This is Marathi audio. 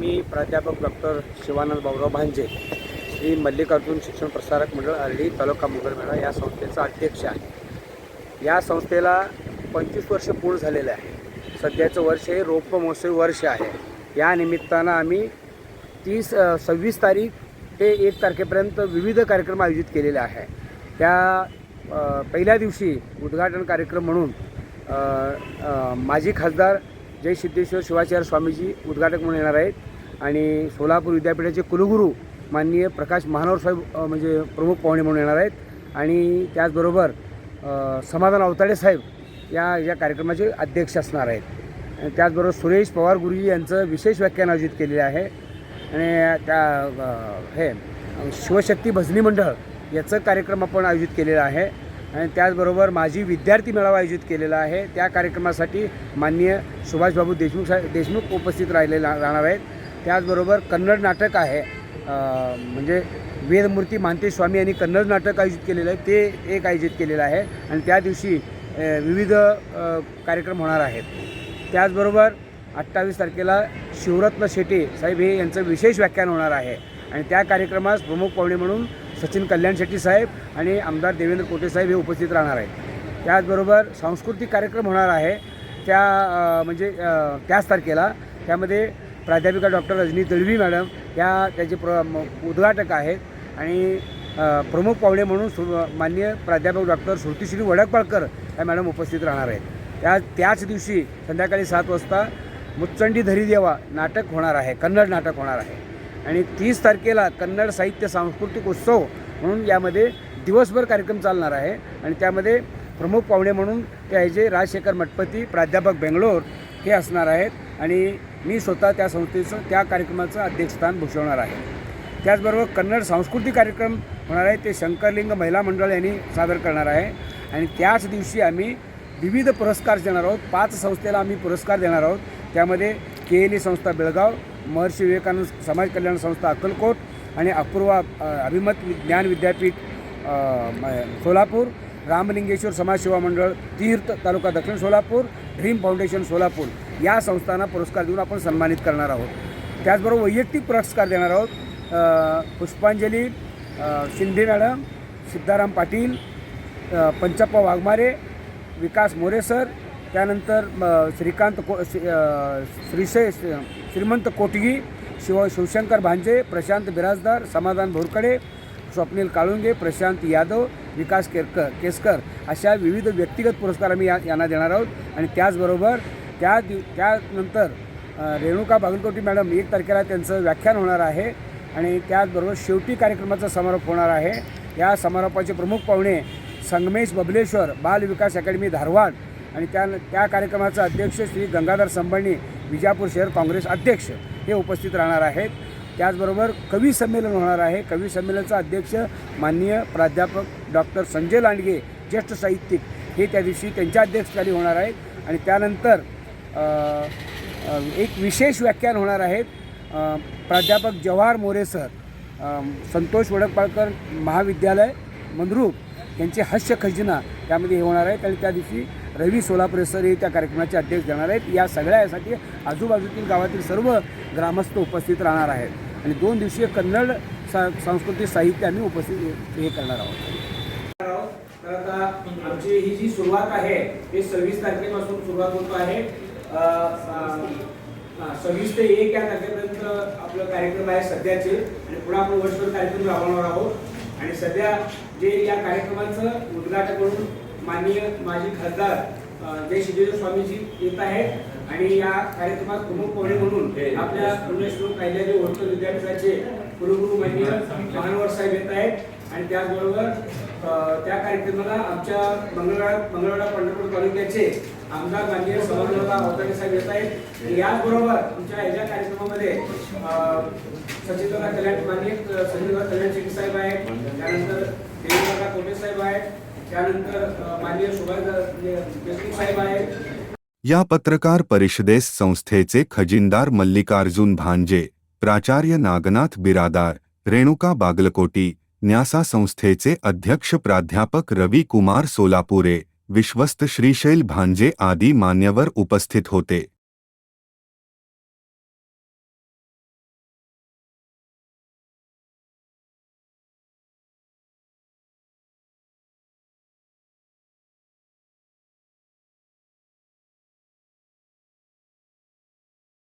मी प्राध्यापक डॉक्टर शिवानंद भाऊराव भांजे श्री मल्लिकार्जुन शिक्षण प्रसारक मंडळ आरडी तालुका मुघलमेळा या संस्थेचा अध्यक्ष आहे. या संस्थेला पंचवीस वर्ष पूर्ण झालेलं आहे. सध्याचं वर्ष हे रोप महोत्सवी वर्ष आहे. या निमित्तानं आम्ही तीस सव्वीस तारीख ते एक तारखेपर्यंत विविध कार्यक्रम आयोजित केलेले आहे. त्या पहिल्या दिवशी उद्घाटन कार्यक्रम म्हणून माजी खासदार जय सिद्धेश्वर शिवाचार्य स्वामीजी उद्घाटक म्हणून येणार आहेत. आणि सोलापूर विद्यापीठाचे कुलगुरू माननीय प्रकाश महानोर साहेब म्हणजे प्रमुख पाहुणे म्हणून येणार आहेत. आणि त्याचबरोबर समाधान अवताडे साहेब या या कार्यक्रमाचे अध्यक्ष असणार आहेत. आणि त्याचबरोबर सुरेश पवार गुरुजी यांचं विशेष व्याख्यान आयोजित केलेलं आहे. आणि त्या हे शिवशक्ती भजनी मंडळ याचं कार्यक्रम आपण आयोजित केलेला आहे. आणि त्याचबरोबर माझी विद्यार्थी मेळावा आयोजित केलेला आहे. त्या कार्यक्रमासाठी माननीय सुभाषबाबू देशमुख साहेब देशमुख उपस्थित राहिले राहणार आहेत. त्याचबरोबर कन्नड नाटक आहे म्हणजे वेदमूर्ती मानते स्वामी यांनी कन्नड नाटक आयोजित केलेलं आहे ते एक आयोजित केलेलं आहे आणि त्या दिवशी विविध कार्यक्रम होणार आहेत. त्याचबरोबर अठ्ठावीस तारखेला शिवरत्न शेटे साहेब हे यांचं विशेष व्याख्यान होणार आहे आणि त्या कार्यक्रमास प्रमुख पाहुणे म्हणून सचिन कल्याण शेट्टी साहेब आणि आमदार देवेंद्र कोटे साहेब हे उपस्थित राहणार आहेत. त्याचबरोबर सांस्कृतिक कार्यक्रम होणार आहे त्या म्हणजे त्याच तारखेला त्यामध्ये प्राध्यापिका डॉक्टर रजनी दळवी मॅडम या त्याचे प्र म- उद्घाटक आहेत. आणि प्रमुख पाहुणे म्हणून सु माननीय प्राध्यापक डॉक्टर श्रुतीश्री वडकपाळकर या मॅडम उपस्थित राहणार आहेत. त्या त्याच दिवशी संध्याकाळी सात वाजता मुच्चंडी धरी देवा नाटक होणार आहे कन्नड नाटक होणार आहे. आणि तीस तारखेला कन्नड साहित्य सांस्कृतिक उत्सव म्हणून यामध्ये दिवसभर कार्यक्रम चालणार आहे. आणि त्यामध्ये प्रमुख पाहुणे म्हणून यायचे राजशेखर मठपती प्राध्यापक बेंगलोर हे असणार आहेत आणि मी स्वतः त्या संस्थेचं त्या कार्यक्रमाचं अध्यक्षस्थान भूषवणार आहे. त्याचबरोबर कन्नड सांस्कृतिक कार्यक्रम होणार आहे ते शंकरलिंग महिला मंडळ यांनी सादर करणार आहे. आणि त्याच दिवशी आम्ही विविध पुरस्कार देणार आहोत पाच संस्थेला आम्ही पुरस्कार देणार आहोत. त्यामध्ये के एल ई संस्था बेळगाव महर्षी विवेकानंद समाज कल्याण संस्था अक्कलकोट आणि अपूर्वा अभिमत ज्ञान विद्यापीठ म- सोलापूर रामलिंगेश्वर समाजसेवा मंडळ तीर्थ तालुका दक्षिण सोलापूर ड्रीम फाउंडेशन सोलापूर या संस्थांना पुरस्कार देऊन आपण सन्मानित करणार आहोत. त्याचबरोबर वैयक्तिक पुरस्कार देणार आहोत पुष्पांजली शिंदे मॅडम सिद्धाराम पाटील पंचप्पा वाघमारे विकास मोरे सर त्यानंतर श्रीकांत को श्री- श्रीशे श्रीमंत कोटगी शिव शिवशंकर भांजे प्रशांत बिराजदार समाधान भोरकडे स्वप्नील काळुंगे प्रशांत यादव विकास केरकर केसकर अशा विविध व्यक्तिगत पुरस्कार आम्ही या यांना देणार आहोत. आणि त्याचबरोबर त्या दिव त्यानंतर रेणुका बागलकोटी मॅडम एक तारखेला त्यांचं व्याख्यान होणार आहे. आणि त्याचबरोबर शेवटी कार्यक्रमाचा समारोप होणार आहे. या समारोपाचे प्रमुख पाहुणे संगमेश बबलेश्वर बाल विकास अकॅडमी धारवाड. आणि त्या त्या कार्यक्रमाचा अध्यक्ष श्री गंगाधर संबळणी विजापूर शहर काँग्रेस अध्यक्ष हे उपस्थित राहणार आहेत. त्याचबरोबर कवी संमेलन होणार आहे. कवी संमेलनाचा अध्यक्ष माननीय प्राध्यापक डॉक्टर संजय लांडगे ज्येष्ठ साहित्यिक हे त्या दिवशी त्यांच्या अध्यक्षस्थानी होणार आहेत. आणि त्यानंतर एक विशेष व्याख्यान होणार आहेत प्राध्यापक जवाहर मोरे सर संतोष वडकपाळकर महाविद्यालय मंद्रूप यांचे हास्य खजिना त्यामध्ये हे होणार आहेत. आणि त्या दिवशी रवी सोलापुरे सर हे त्या कार्यक्रमाचे अध्यक्ष देणार आहेत. या सगळ्या यासाठी आजूबाजूतील गावातील सर्व ग्रामस्थ उपस्थित राहणार आहेत. आणि दोन दिवसीय कन्नड सा सांस्कृतिक साहित्य आम्ही उपस्थित हे करणार आहोत. तर आता आमची ही जी सुरुवात आहे ते सव्वीस तारखेपासून सुरुवात होत आहे. सव्वीस ते एक या तारखेपर्यंत आपलं कार्यक्रम आहे सध्याचे. आणि पुढे आपण वर्षभर कार्यक्रम राबवणार आहोत. आणि सध्या जे या कार्यक्रमाचं उद्घाटन करून माननीय माजी खासदार जय सिद्धेश्वर स्वामीजी येत आहेत. आणि या कार्यक्रमात प्रमुख पाहुणे म्हणून आपल्या पुण्यश्लोक कायद्याचे होतं विद्यापीठाचे कुलगुरू माननीय महानवर साहेब येत आहेत. आणि त्याचबरोबर त्या कार्यक्रमाला आमच्या मंगळवाडा मंगळवाडा पंढरपूर तालुक्याचे आमदार माननीय समर्थनता अवतारे साहेब येत आहेत. आणि याचबरोबर आमच्या ह्याच्या कार्यक्रमामध्ये सचिनदादा कल्याण माननीय संजयदादा कल्याण शेट्टी साहेब आहेत. त्यानंतर देवेंद्रदा कोटे साहेब आहेत. त्यानंतर माननीय सुभाष देशमुख साहेब आहेत. या पत्रकार परिषदेस संस्थेचे खजिनदार मल्लिकार्जुन भांजे प्राचार्य नागनाथ बिरादार रेणुका बागलकोटी न्यासा संस्थेचे अध्यक्ष प्राध्यापक रवी कुमार सोलापुरे विश्वस्त श्रीशैल भांजे आदी मान्यवर उपस्थित होते.